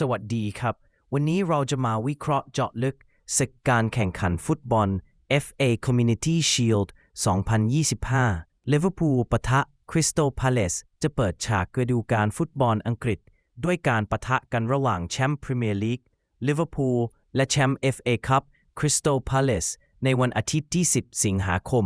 สวัสดีครับ วันนี้เราจะมาวิเคราะห์เจาะลึกศึกการแข่งขันฟุตบอล FA Community Shield 2025 Liverpool ปะทะ Crystal Palace จะเปิดฉากฤดูกาลฟุตบอลอังกฤษ ด้วยการปะทะกันระหว่างแชมป์พรีเมียร์ลีก Liverpool และแชมป์ FA Cup Crystal Palace ในวันอาทิตย์ที่ 10 สิงหาคม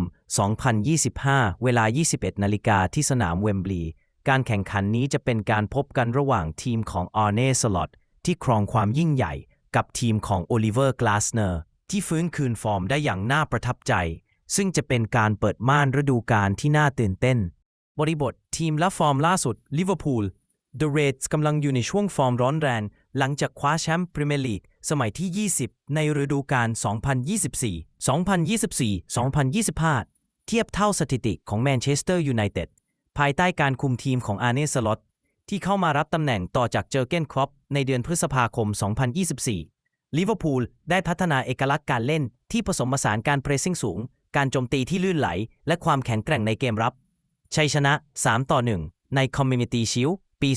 2025 เวลา 21 นาฬิกาที่สนามเวมบลีย์การแข่งขันนี้จะเป็นการพบกันระหว่างทีมของอาร์เน่สลอต ที่ครองความยิ่งใหญ่ กับทีมของโอลิเวอร์กลาสเนอร์ที่ฟื้นคืนฟอร์มได้อย่างน่าประทับใจ ซึ่งจะเป็นการเปิดม่านฤดูกาลที่น่าตื่นเต้น บริบททีมและฟอร์มล่าสุดลิเวอร์พูล The Reds กำลังอยู่ในช่วงฟอร์มร้อนแรง หลังจากคว้าแชมป์พรีเมียร์ลีกสมัยที่ 20 ในฤดูกาล 2024 2025เทียบเท่าสถิติของแมนเชสเตอร์ยูไนเต็ดภายใต้การคุมทีมของอาร์เน่สล็อต ที่เข้ามารับตำแหน่งต่อจากเจอร์เกนครอปในเดือนพฤษภาคม 2024 ลิเวอร์พูลได้พัฒนาเอกลักษณ์การเล่นที่ผสมผสานการเพรสซิ่งสูง การโจมตีที่ลื่นไหล และความแข็งแกร่งในเกมรับ ชัยชนะ 3 ต่อ 1 ใน Community Shield ปี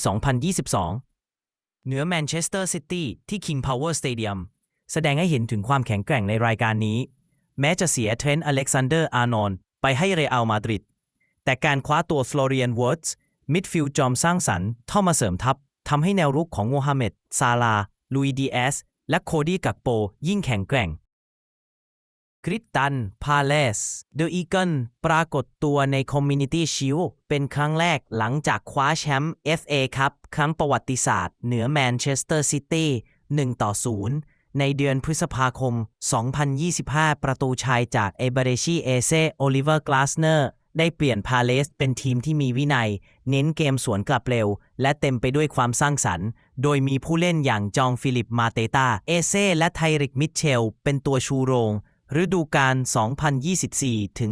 2022 เหนือแมนเชสเตอร์ซิตี้ที่ King Power Stadium แสดงให้เห็นถึงความแข็งแกร่งในรายการนี้ แม้จะเสียเทรนต์อเล็กซานเดอร์อาร์นอนไปให้เรอัลมาดริดแต่การคว้าตัวฟลอเรียนเวิร์ดส์ มิดฟิลด์จอมสร้างสรรค์เข้ามาเสริมทัพทำให้แนวรุกของโมฮัมเหม็ด ซาลา ลุยดีเอส และโคดี้กักโปยิ่งแข็งแกร่งคริสตัน พาเลส เดอะอีเกิลปรากฏตัวในคอมมินิตี้ชิลเป็นครั้งแรกหลังจากคว้าแชมป์ FA ครับ ครั้งประวัติศาสตร์ เหนือแมนเชสเตอร์ซิตี้1ต่อ 0 ในเดือนพฤษภาคม 2025 ประตูชัยจากเอเบเรชีเอเซโอลิเวอร์กลาสเนอร์ได้เปลี่ยนพาเลสเป็นทีมที่มีวินัย เน้นเกมสวนกลับเร็ว และเต็มไปด้วยความสร้างสรรค์ โดยมีผู้เล่นอย่างจองฟิลิปมาเตตา เอเซ่และไทริกมิเชล เป็นตัวชูโรง ฤดูกาล 2024 ถึง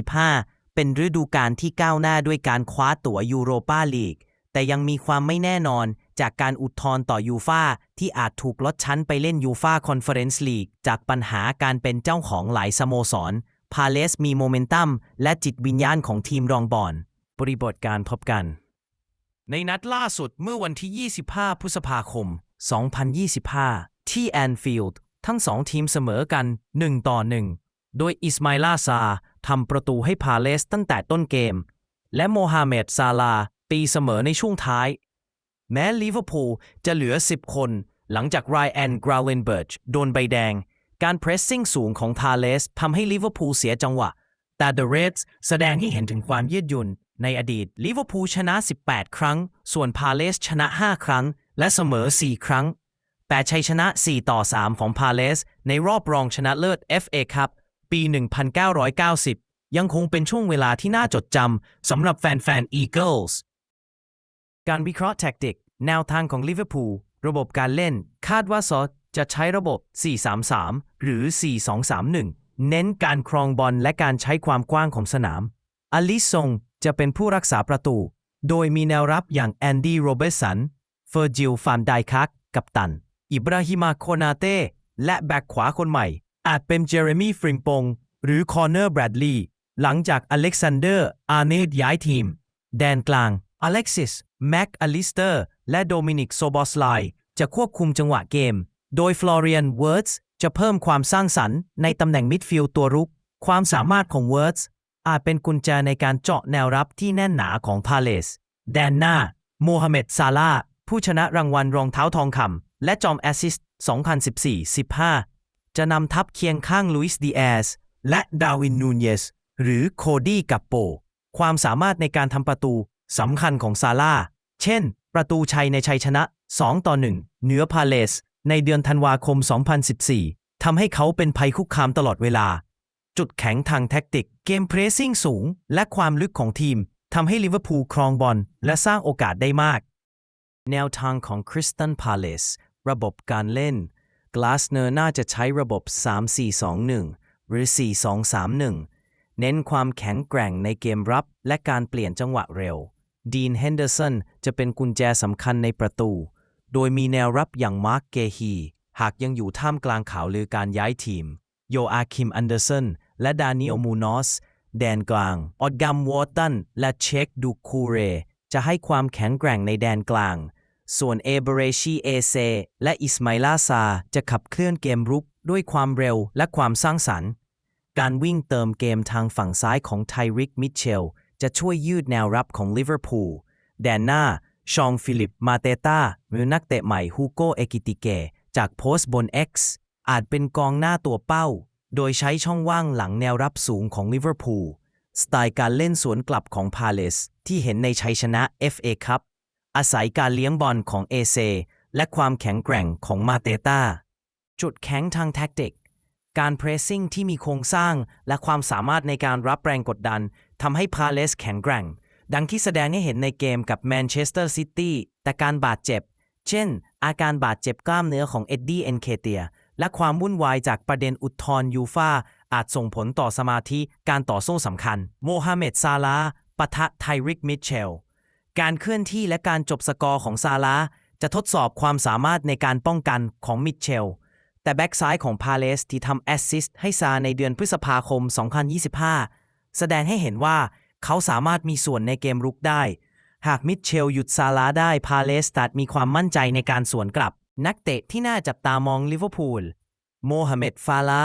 2025 เป็นฤดูกาลที่ก้าวหน้าด้วยการคว้าตั๋วยูโรปาลีก แต่ยังมีความไม่แน่นอนจากการอุทธรณ์ต่อยูฟาที่อาจถูกลดชั้นไปเล่นยูฟาคอนเฟอเรนซ์ลีกจากปัญหาการเป็นเจ้าของหลายสโมสร พาเลสมีโมเมนตัมและจิตวิญญาณของทีมรองบอลบริบทการพบกัน ในนัดล่าสุดเมื่อวันที่ 25 พฤษภาคม 2025 ที่แอนฟิลด์ทั้งสองทีมเสมอกัน 1 ต่อ 1 โดยอิสมาอิลาซาทำประตูให้พาเลสตั้งแต่ต้นเกม และโมฮัมเหม็ดซาลาตีเสมอในช่วงท้าย แม้ลิเวอร์พูลจะเหลือ 10 คน หลังจากไรแอนกราเลนเบิร์จโดนใบแดง การเพรสซิ่งสูงของทาเลสทำให้ลิเวอร์พูลเสียจังหวะ แต่ The Reds แสดงให้เห็นถึงความยืดหยุ่น ในอดีตลิเวอร์พูลชนะ 18 ครั้ง ส่วนพาเลสชนะ 5 ครั้ง และเสมอ 4 ครั้ง แต่ชัยชนะ 4 ต่อ 3 ของพาเลส ในรอบรองชนะเลิศ FA Cup ปี 1990 ยังคงเป็นช่วงเวลาที่น่าจดจำสำหรับแฟนๆ Eagles การวิเคราะห์แท็กติก แนวทางของลิเวอร์พูลระบบการเล่น คาดว่าซอ จะใช้ระบบ 4-3-3 หรือ 4-2-3-1 เน้นการครองบอลและการใช้ความกว้างของสนาม อลิซงจะเป็นผู้รักษาประตู โดยมีแนวรับอย่างแอนดี้โรเบร์สัน เฟอร์จิลฟานไดคักกัปตัน อิบราฮิมาโคนาเต้ และแบ็กขวาคนใหม่ อาจเป็นเจเรมี่ฟริงปง หรือคอร์เนอร์แบรดลีย์ หลังจากอเล็กซานเดอร์ อาร์เนดย้ายทีม แดนกลาง อเล็กซิส แม็กอลิสเตอร์ และโดมินิก โซบอสไลจะควบคุมจังหวะเกม โดยฟลอเรียนเวิร์ดส์จะเพิ่มความสร้างสรรค์ในตำแหน่งมิดฟิลด์ตัวรุก ความสามารถของเวิร์ดส์อาจเป็นกุญแจในการเจาะแนวรับที่แน่นหนาของพาเลส แดนหน้าโมฮัมเหม็ดซาลาผู้ชนะรางวัลรองเท้าทองคำและจอมแอสซิสต์ 2014-15 จะนำทัพเคียงข้างลุยส์ดีแอสและดาวินนูนเยส หรือโคดี้กัปโป ความสามารถในการทำประตูสำคัญของซาลาเช่น ประตูชัยในชัยชนะ 2 ต่อ 1 เหนือพาเลส ในเดือนธันวาคม 2014 ทำให้เขาเป็นภัยคุกคามตลอดเวลา จุดแข็งทางแท็กติก เกมเพรสซิ่งสูง และความลึกของทีมทำให้ลิเวอร์พูลครองบอลและสร้างโอกาสได้มาก แนวทางของคริสตันพาเลสระบบการเล่นกลาสเนอร์น่าจะใช้ระบบ 3-4-2-1 หรือ 4-2-3-1 เน้นความแข็งแกร่งในเกมรับและการเปลี่ยนจังหวะเร็ว ดีนเฮนเดอร์สันจะเป็นกุญแจสำคัญในประตู โดยมีแนวรับอย่างมาร์คเกฮี หากยังอยู่ท่ามกลางข่าวลือการย้ายทีม โยอาคิมอันเดอร์สันและดานิโอมูนอส แดนกลาง ออดกัมวอร์ตัน และเช็คดูคูเร จะให้ความแข็งแกร่งในแดนกลาง ส่วนเอเบเรชีเอเซและอิสมาอิลาซา จะขับเคลื่อนเกมรุกด้วยความเร็วและความสร้างสรรค์ การวิ่งเติมเกมทางฝั่งซ้ายของไทริกมิเชลจะช่วยยืดแนวรับของลิเวอร์พูลแดนหน้า ชองฟิลิป มาเตตาหรือนักเตะใหม่ฮูโกเอกิติเกจากโพสต์บน X อาจเป็นกองหน้าตัวเป้า โดยใช้ช่องว่างหลังแนวรับสูงของลิเวอร์พูลสไตล์การเล่นสวนกลับของพาเลสที่เห็นในชัยชนะ FA ครับอาศัยการเลี้ยงบอลของเอเซและความแข็งแกร่งของมาเตตาจุดแข็งทางแท็กติก การเพรสซิ่งที่มีโครงสร้างและความสามารถในการรับแรงกดดันทำให้พาเลสแข็งแกร่ง ดังที่แสดงให้เห็นในเกมกับแมนเชสเตอร์ซิตี้แต่การบาดเจ็บ เช่น อาการบาดเจ็บกล้ามเนื้อของเอ็ดดี้เอนเคเตีย และความวุ่นวายจากประเด็นอุทธรยูฟาอาจส่งผลต่อสมาธิการต่อสู้สำคัญ โมฮัมเหม็ดซาลาปะทะไทริกมิเชล การเคลื่อนที่และการจบสกอร์ของซาลาจะทดสอบความสามารถในการป้องกันของมิเชล แต่แบ็กซ้ายของพาเลสที่ทำแอสซิสต์ให้ซาในเดือนพฤษภาคม 2025 แสดงให้เห็นว่า เขาสามารถมีส่วนในเกมรุกได้ หากมิเชลหยุดซาลาได้พาเลสตัดมีความมั่นใจในการสวนกลับ นักเตะที่น่าจับตามองลิเวอร์พูลโมฮัมเหม็ดฟาลา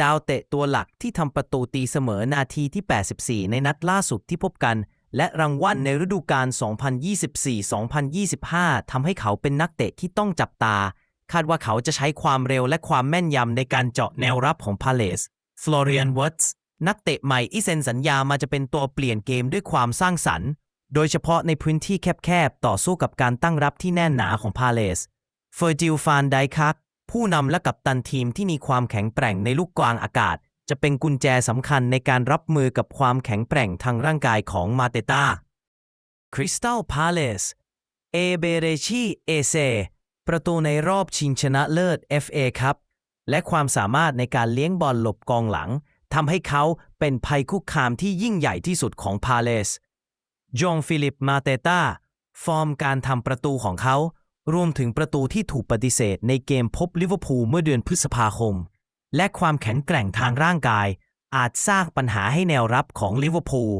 ดาวเตะตัวหลักที่ทำประตูตีเสมอนาทีที่ 84 ในนัดล่าสุดที่พบกัน และรางวัลในฤดูกาล 2024-2025 ทำให้เขาเป็นนักเตะที่ต้องจับตา คาดว่าเขาจะใช้ความเร็วและความแม่นยำในการเจาะแนวรับของพาเลสฟลอเรียนวัตส์ นักเตะใหม่ที่เซนสัญญามาจะเป็นตัวเปลี่ยนเกมด้วยความสร้างสรรค์ โดยเฉพาะในพื้นที่แคบๆ ต่อสู้กับการตั้งรับที่แน่นหนาของพาเลส เฟอร์จิลฟานไดคักผู้นำและกัปตันทีมที่มีความแข็งแกร่งในลูกกลางอากาศ จะเป็นกุญแจสำคัญในการรับมือกับความแข็งแกร่งทางร่างกายของมาเตตาคริสตัลพาเลสเอเบเรชีเอเซประตูในรอบชิงชนะเลิศ FA ครับ และความสามารถในการเลี้ยงบอลหลบกองหลัง ทำให้เขาเป็นภัยคุกคามที่ยิ่งใหญ่ที่สุดของพาเลสจองฟิลิปมาเตตาฟอร์มการทำประตูของเขา รวมถึงประตูที่ถูกปฏิเสธในเกมพบลิเวอร์พูลเมื่อเดือนพฤษภาคม และความแข็งแกร่งทางร่างกาย อาจสร้างปัญหาให้แนวรับของลิเวอร์พูล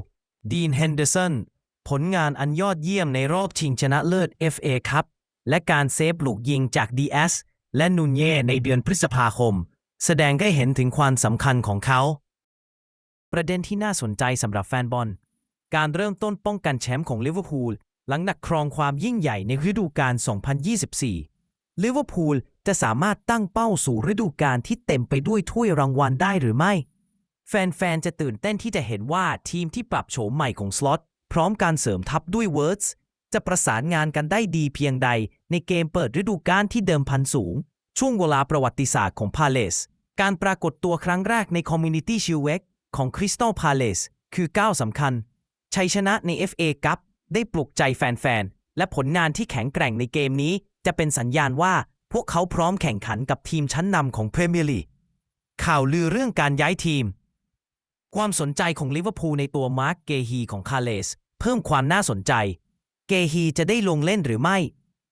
ดีนเฮนเดอร์สันผลงานอันยอดเยี่ยมในรอบชิงชนะเลิศ FA ครับ และการเซฟลูกยิงจากดีเอสและนูนเย่ในเดือนพฤษภาคม แสดงให้เห็นถึงความสำคัญของเขา ประเด็นที่น่าสนใจสำหรับแฟนบอล การเริ่มต้นป้องกันแชมป์ของลิเวอร์พูลหลังหนักครองความยิ่งใหญ่ในฤดูกาล 2024 ลิเวอร์พูลจะสามารถตั้งเป้าสู่ฤดูกาลที่เต็มไปด้วยถ้วยรางวัลได้หรือไม่ แฟนๆ จะตื่นเต้นที่จะเห็นว่าทีมที่ปรับโฉมใหม่ของสล็อตพร้อมการเสริมทัพด้วยเวิร์ดส์จะประสานงานกันได้ดีเพียงใดในเกมเปิดฤดูกาลที่เดิมพันสูง ช่วงเวลาประวัติศาสตร์ของพาเลส การปรากฏตัวครั้งแรกใน Community Shield w e ของคริสตัลพาเลสคือก้าวสำคัญ ชัยชนะใน FA กั p ได้ปลุกใจแฟนๆ และผลงานที่แข็งแกร่งในเกมนี้ จะเป็นสัญญาณว่าพวกเขาพร้อมแข่งขันกับทีมชั้นนำของพรีเมียร์ลีกข่าวลือเรื่องการย้ายทีม ความสนใจของลิเวอร์พูลในตัวมาร์กเกฮีของคาเลส เพิ่มความน่าสนใจ เกฮีจะได้ลงเล่นหรือไม่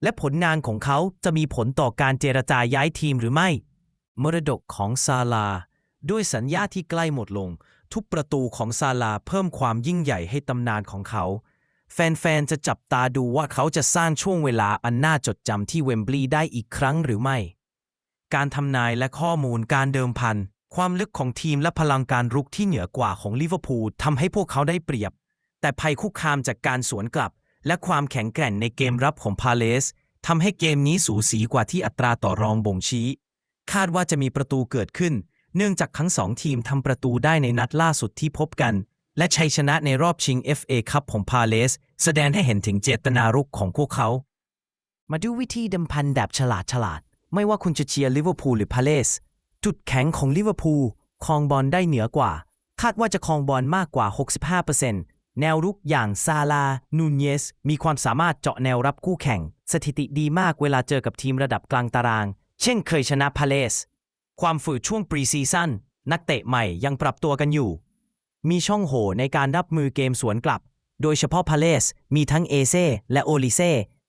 และผลงานของเขาจะมีผลต่อการเจรจาย้ายทีมหรือไม่ มรดกของซาลา ด้วยสัญญาที่ใกล้หมดลง ทุกประตูของซาลาเพิ่มความยิ่งใหญ่ให้ตำนานของเขา แฟนๆ จะจับตาดูว่าเขาจะสร้างช่วงเวลาอันน่าจดจำที่เวมบลีย์ได้อีกครั้งหรือไม่ การทำนายและข้อมูลการเดิมพัน ความลึกของทีมและพลังการรุกที่เหนือกว่าของลิเวอร์พูลทำให้พวกเขาได้เปรียบ แต่ภัยคุกคามจากการสวนกลับ และความแข็งแกร่งในเกมรับของพาเลสทำให้เกมนี้สูสีกว่าที่อัตราต่อรองบ่งชี้ คาดว่าจะมีประตูเกิดขึ้น เนื่องจากทั้งสองทีมทำประตูได้ในนัดล่าสุดที่พบกัน และชัยชนะในรอบชิง FA คัพของพาเลส แสดงให้เห็นถึงเจตนารุกของพวกเขา มาดูวิธีดำพันแบบฉลาดฉลาด ไม่ว่าคุณจะเชียร์ลิเวอร์พูลหรือพาเลส จุดแข็งของลิเวอร์พูลครองบอลได้เหนือกว่า คาดว่าจะครองบอลมากกว่า 65% แนวรุกอย่างซาลา นูนเยส มีความสามารถเจาะแนวรับคู่แข่ง สถิติดีมากเวลาเจอกับทีมระดับกลางตาราง เช่นเคยชนะพาเลส ความฝืดช่วงปรีซีซั่นนักเตะใหม่ยังปรับตัวกันอยู่ มีช่องโหว่ในการรับมือเกมสวนกลับ โดยเฉพาะพาเลส มีทั้งเอเซและโอลิเซ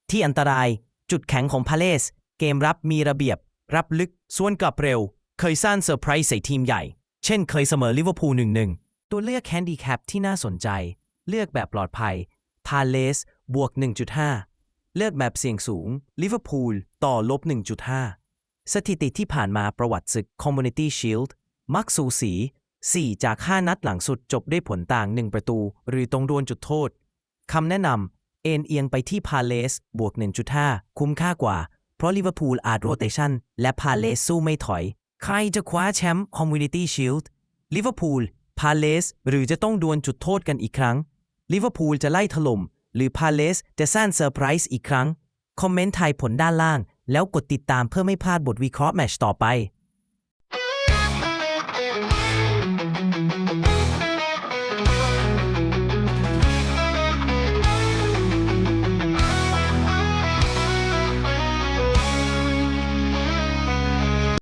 ที่อันตราย จุดแข็งของพาเลส เกมรับมีระเบียบ รับลึกสวนกลับเร็ว เคยสร้างเซอร์ไพรส์ใส่ทีมใหญ่ เช่นเคยเสมอลิเวอร์พูลหนึ่งหนึ่งตัวเลือกแคนดี้แคปที่น่าสนใจ เลือกแบบปลอดภัยพาเลสบวก 1.5 เลือกแบบเสี่ยงสูงลิเวอร์พูลต่อลบ 1.5 สถิติที่ผ่านมาประวัติศึก Community Shield มักสูสี 4 จาก 5 นัดหลังสุดจบด้วยผลต่าง 1 ประตู หรือตรงดวลจุดโทษคำแนะนำเอ็นเอียงไปที่พาเลสบวก 1.5 คุ้มค่ากว่า เพราะลิเวอร์พูลอาจโรเตชันและพาเลสสู้ไม่ถอย ใครจะคว้าแชมป์ Community Shield ลิเวอร์พูลพาเลสหรือจะต้องดวลจุดโทษกันอีกครั้ง ลิเวอร์พูลจะไล่ถล่ม หรือพาเลสจะสร้างเซอร์ไพรส์อีกครั้ง คอมเมนต์ทายผลด้านล่าง แล้วกดติดตามเพื่อไม่พลาดบทวิเคราะห์แมชต่อไป